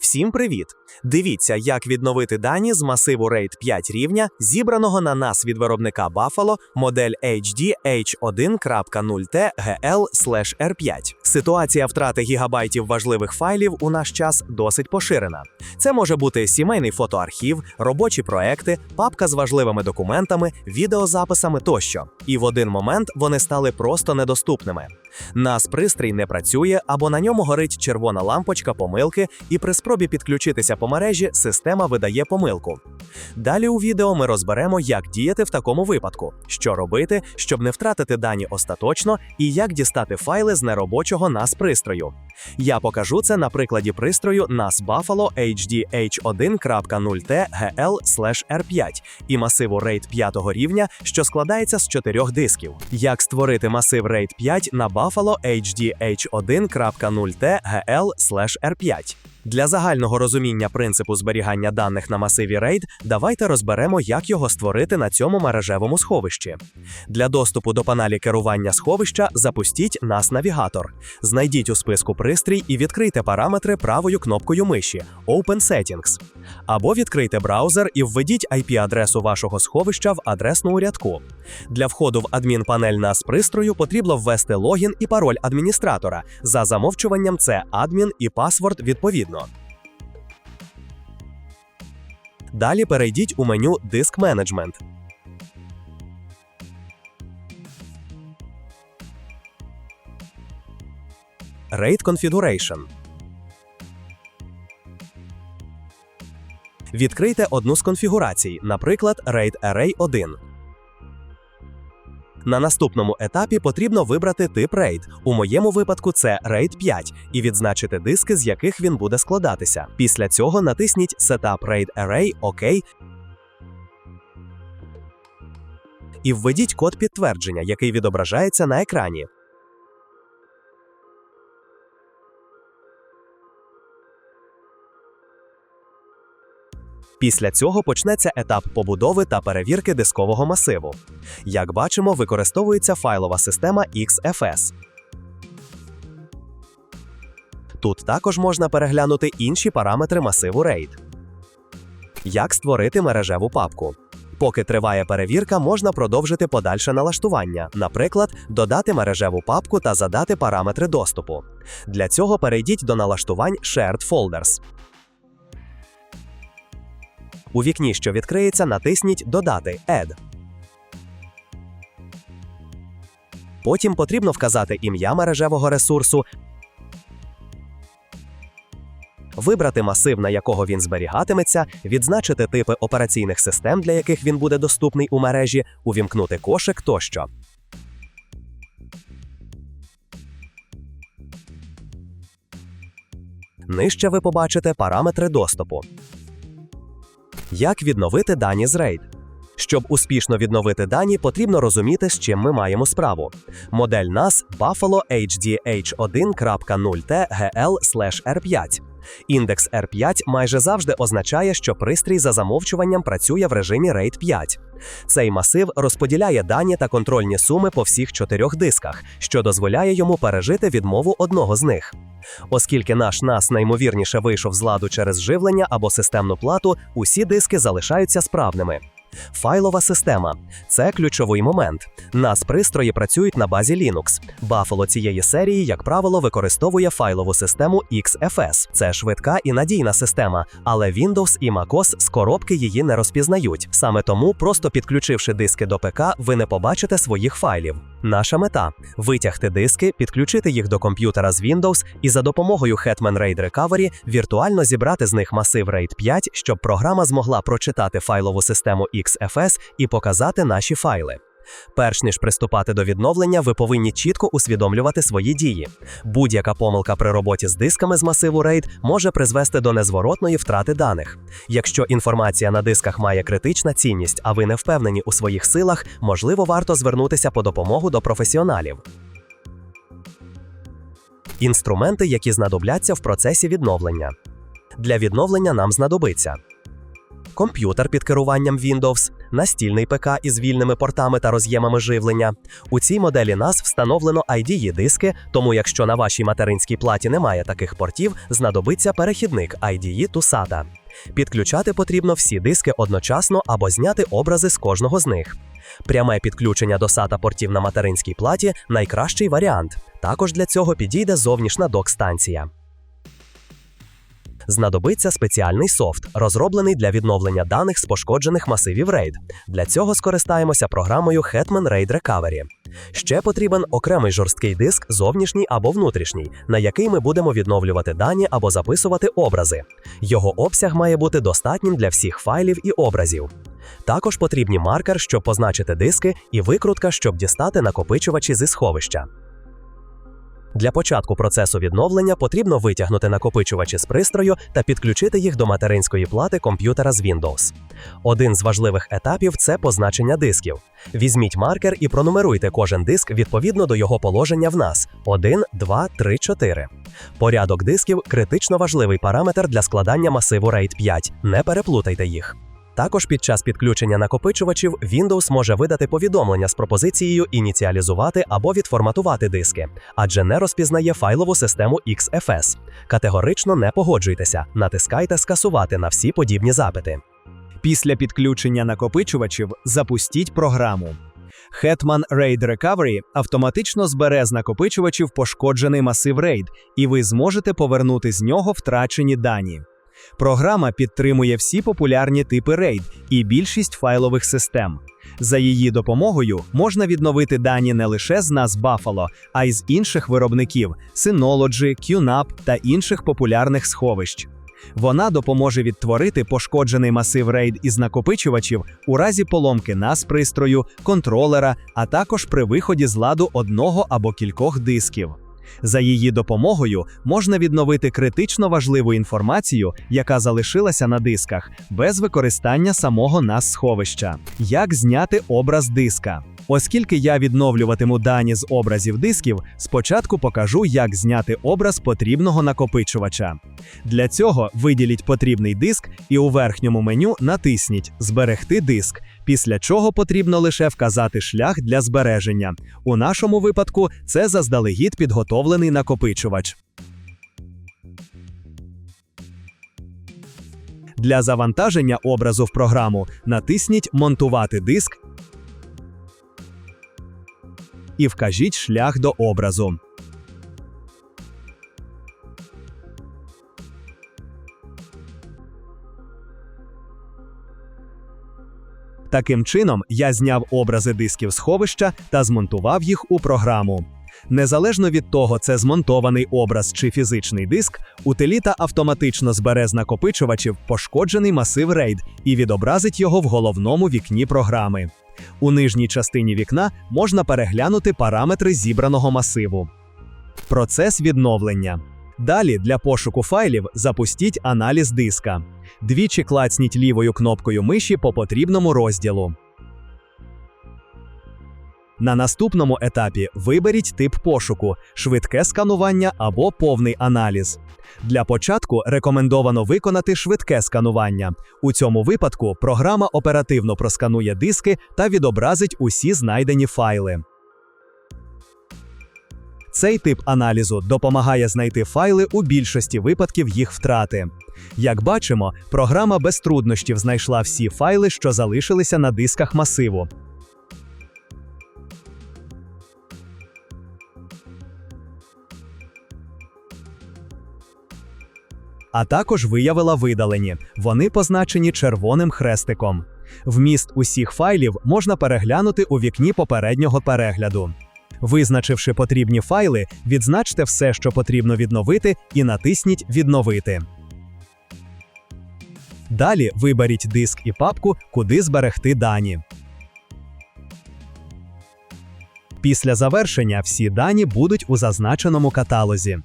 Всім привіт! Дивіться, як відновити дані з масиву RAID 5 рівня, зібраного на нас від виробника Buffalo, модель HD H1.0T GL/R5. Ситуація втрати гігабайтів важливих файлів у наш час досить поширена. Це може бути сімейний фотоархів, робочі проекти, папка з важливими документами, відеозаписами тощо. І в один момент вони стали просто недоступними. Нас пристрій не працює або на ньому горить червона лампочка помилки, і при спробі підключитися по мережі система видає помилку. Далі у відео ми розберемо, як діяти в такому випадку, що робити, щоб не втратити дані остаточно, і як дістати файли з неробочого NAS пристрою. Я покажу це на прикладі пристрою NAS Buffalo HD H1.0T GL/R5 і масиву RAID 5 рівня, що складається з чотирьох дисків. Як створити масив RAID 5 на Buffalo HD H1.0T GL/R5? Для загального розуміння принципу зберігання даних на масиві RAID давайте розберемо, як його створити на цьому мережевому сховищі. Для доступу до панелі керування сховища запустіть NAS навігатор. Знайдіть у списку пристрій і відкрийте параметри правою кнопкою миші Open Settings. Або відкрийте браузер і введіть IP-адресу вашого сховища в адресному рядку. Для входу в адмінпанель NAS пристрою потрібно ввести логін і пароль адміністратора. За замовчуванням це адмін і пасворд відповідно. Далі перейдіть у меню Диск Менеджмент. RAID Configuration. Відкрийте одну з конфігурацій, наприклад, RAID Array 1. На наступному етапі потрібно вибрати тип RAID. У моєму випадку це RAID 5 і відзначити диски, з яких він буде складатися. Після цього натисніть Setup RAID Array ОК і введіть код підтвердження, який відображається на екрані. Після цього почнеться етап побудови та перевірки дискового масиву. Як бачимо, використовується файлова система XFS. Тут також можна переглянути інші параметри масиву RAID. Як створити мережеву папку. Поки триває перевірка, можна продовжити подальше налаштування, наприклад, додати мережеву папку та задати параметри доступу. Для цього перейдіть до налаштувань Shared Folders. У вікні, що відкриється, натисніть Додати Add. Потім потрібно вказати ім'я мережевого ресурсу, вибрати масив, на якого він зберігатиметься, відзначити типи операційних систем, для яких він буде доступний у мережі, увімкнути кошик тощо. Нижче ви побачите параметри доступу. Як відновити дані з RAID? Щоб успішно відновити дані, потрібно розуміти, з чим ми маємо справу. Модель NAS Buffalo HD H1.0T GL/R5. Індекс R5 майже завжди означає, що пристрій за замовчуванням працює в режимі RAID 5. Цей масив розподіляє дані та контрольні суми по всіх чотирьох дисках, що дозволяє йому пережити відмову одного з них. Оскільки наш NAS найімовірніше вийшов з ладу через живлення або системну плату, усі диски залишаються справними. Файлова система це ключовий момент. NAS пристрої працюють на базі Linux. Buffalo цієї серії, як правило, використовує файлову систему XFS. Це швидка і надійна система, але Windows і MacOS з коробки її не розпізнають. Саме тому, просто підключивши диски до ПК, ви не побачите своїх файлів. Наша мета витягти диски, підключити їх до комп'ютера з Windows і за допомогою Hetman RAID Recovery віртуально зібрати з них масив RAID 5, щоб програма змогла прочитати файлову систему XFS і показати наші файли. Перш ніж приступати до відновлення, ви повинні чітко усвідомлювати свої дії. Будь-яка помилка при роботі з дисками з масиву RAID може призвести до незворотної втрати даних. Якщо інформація на дисках має критична цінність, а ви не впевнені у своїх силах, можливо, варто звернутися по допомогу до професіоналів. Інструменти, які знадобляться в процесі відновлення. Для відновлення нам знадобиться комп'ютер під керуванням Windows, настільний ПК із вільними портами та роз'ємами живлення. У цій моделі NAS встановлено IDE диски, тому якщо на вашій материнській платі немає таких портів, знадобиться перехідник IDE to SATA. Підключати потрібно всі диски одночасно або зняти образи з кожного з них. Пряме підключення до SATA портів на материнській платі найкращий варіант. Також для цього підійде зовнішня док-станція. Знадобиться спеціальний софт, розроблений для відновлення даних з пошкоджених масивів RAID. Для цього скористаємося програмою Hetman RAID Recovery. Ще потрібен окремий жорсткий диск, зовнішній або внутрішній, на який ми будемо відновлювати дані або записувати образи. Його обсяг має бути достатнім для всіх файлів і образів. Також потрібні маркер, щоб позначити диски, і викрутка, щоб дістати накопичувачі зі сховища. Для початку процесу відновлення потрібно витягнути накопичувачі з пристрою та підключити їх до материнської плати комп'ютера з Windows. Один з важливих етапів це позначення дисків. Візьміть маркер і пронумеруйте кожен диск відповідно до його положення в нас: 1, 2, 3, 4. Порядок дисків критично важливий параметр для складання масиву RAID 5. Не переплутайте їх. Також під час підключення накопичувачів Windows може видати повідомлення з пропозицією ініціалізувати або відформатувати диски, адже не розпізнає файлову систему XFS. Категорично не погоджуйтеся, натискайте скасувати на всі подібні запити. Після підключення накопичувачів запустіть програму. Hetman RAID Recovery автоматично збере з накопичувачів пошкоджений масив RAID, і ви зможете повернути з нього втрачені дані. Програма підтримує всі популярні типи RAID і більшість файлових систем. За її допомогою можна відновити дані не лише з нас Buffalo, а й з інших виробників Synology, QNAP та інших популярних сховищ. Вона допоможе відтворити пошкоджений масив RAID із накопичувачів у разі поломки NAS пристрою, контролера, а також при виході з ладу одного або кількох дисків. За її допомогою можна відновити критично важливу інформацію, яка залишилася на дисках, без використання самого нас сховища. Як зняти образ диска? Оскільки я відновлюватиму дані з образів дисків, спочатку покажу, як зняти образ потрібного накопичувача. Для цього виділіть потрібний диск і у верхньому меню натисніть Зберегти диск, після чого потрібно лише вказати шлях для збереження. У нашому випадку це заздалегідь підготовлений накопичувач. Для завантаження образу в програму натисніть Монтувати диск і вкажіть шлях до образу. Таким чином, я зняв образи дисків сховища та змонтував їх у програму. Незалежно від того, це змонтований образ чи фізичний диск, утиліта автоматично збере з накопичувачів пошкоджений масив RAID і відобразить його в головному вікні програми. У нижній частині вікна можна переглянути параметри зібраного масиву. Процес відновлення. Далі для пошуку файлів запустіть аналіз диска. Двічі клацніть лівою кнопкою миші по потрібному розділу. На наступному етапі виберіть тип пошуку, швидке сканування або повний аналіз. Для початку рекомендовано виконати швидке сканування. У цьому випадку програма оперативно просканує диски та відобразить усі знайдені файли. Цей тип аналізу допомагає знайти файли у більшості випадків їх втрати. Як бачимо, програма без труднощів знайшла всі файли, що залишилися на дисках масиву. А також виявила видалені. Вони позначені червоним хрестиком. Вміст усіх файлів можна переглянути у вікні попереднього перегляду. Визначивши потрібні файли, відзначте все, що потрібно відновити, і натисніть Відновити. Далі виберіть диск і папку, куди зберегти дані. Після завершення всі дані будуть у зазначеному каталозі.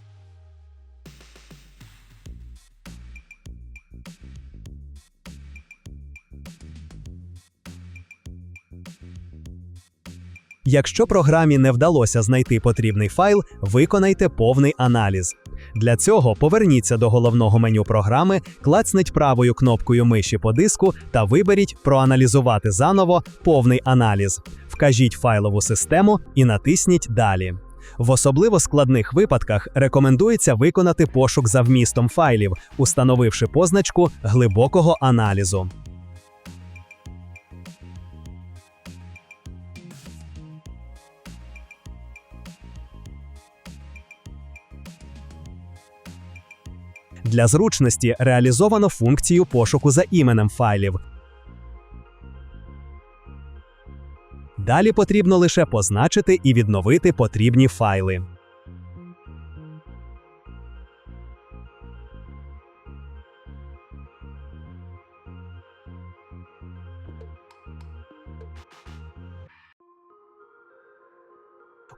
Якщо програмі не вдалося знайти потрібний файл, виконайте повний аналіз. Для цього поверніться до головного меню програми, клацніть правою кнопкою миші по диску та виберіть Проаналізувати заново повний аналіз. Вкажіть файлову систему і натисніть Далі. В особливо складних випадках рекомендується виконати пошук за вмістом файлів, установивши позначку глибокого аналізу. Для зручності реалізовано функцію пошуку за іменем файлів. Далі потрібно лише позначити і відновити потрібні файли.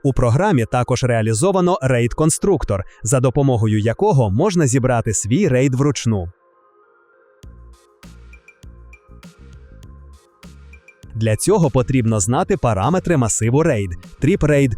У програмі також реалізовано RAID-конструктор, за допомогою якого можна зібрати свій RAID вручну. Для цього потрібно знати параметри масиву RAID, RAID,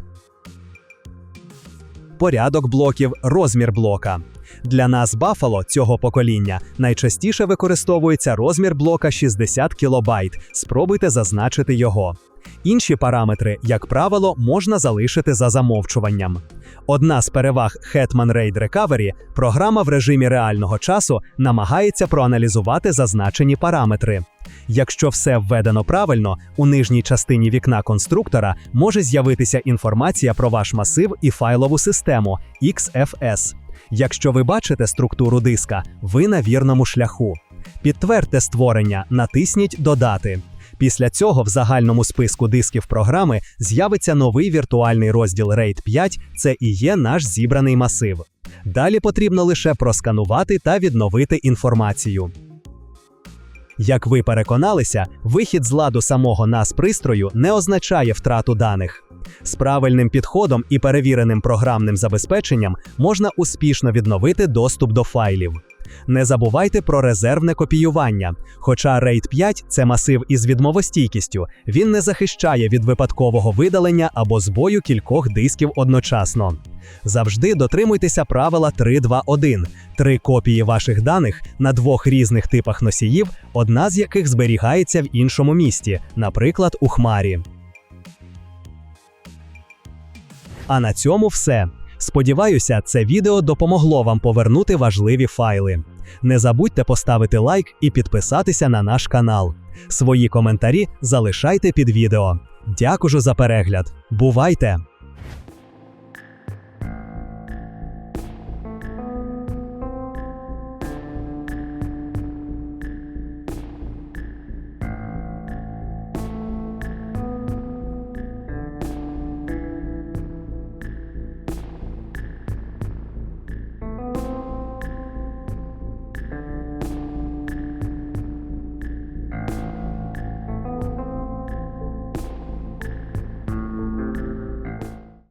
порядок блоків, розмір блока. Для нас Buffalo цього покоління найчастіше використовується розмір блока 60 кБ. Спробуйте зазначити його. Інші параметри, як правило, можна залишити за замовчуванням. Одна з переваг Hetman RAID Recovery – програма в режимі реального часу намагається проаналізувати зазначені параметри. Якщо все введено правильно, у нижній частині вікна конструктора може з'явитися інформація про ваш масив і файлову систему XFS. Якщо ви бачите структуру диска, ви на вірному шляху. Підтвердьте створення, натисніть Додати. Після цього в загальному списку дисків програми з'явиться новий віртуальний розділ RAID 5, це і є наш зібраний масив. Далі потрібно лише просканувати та відновити інформацію. Як ви переконалися, вихід з ладу самого нас пристрою не означає втрату даних. З правильним підходом і перевіреним програмним забезпеченням можна успішно відновити доступ до файлів. Не забувайте про резервне копіювання. Хоча RAID 5 це масив із відмовостійкістю, він не захищає від випадкового видалення або збою кількох дисків одночасно. Завжди дотримуйтеся правила 3.2.1. Три копії ваших даних на двох різних типах носіїв, одна з яких зберігається в іншому місті, наприклад, у хмарі. А на цьому все. Сподіваюся, це відео допомогло вам повернути важливі файли. Не забудьте поставити лайк і підписатися на наш канал. Свої коментарі залишайте під відео. Дякую за перегляд. Бувайте!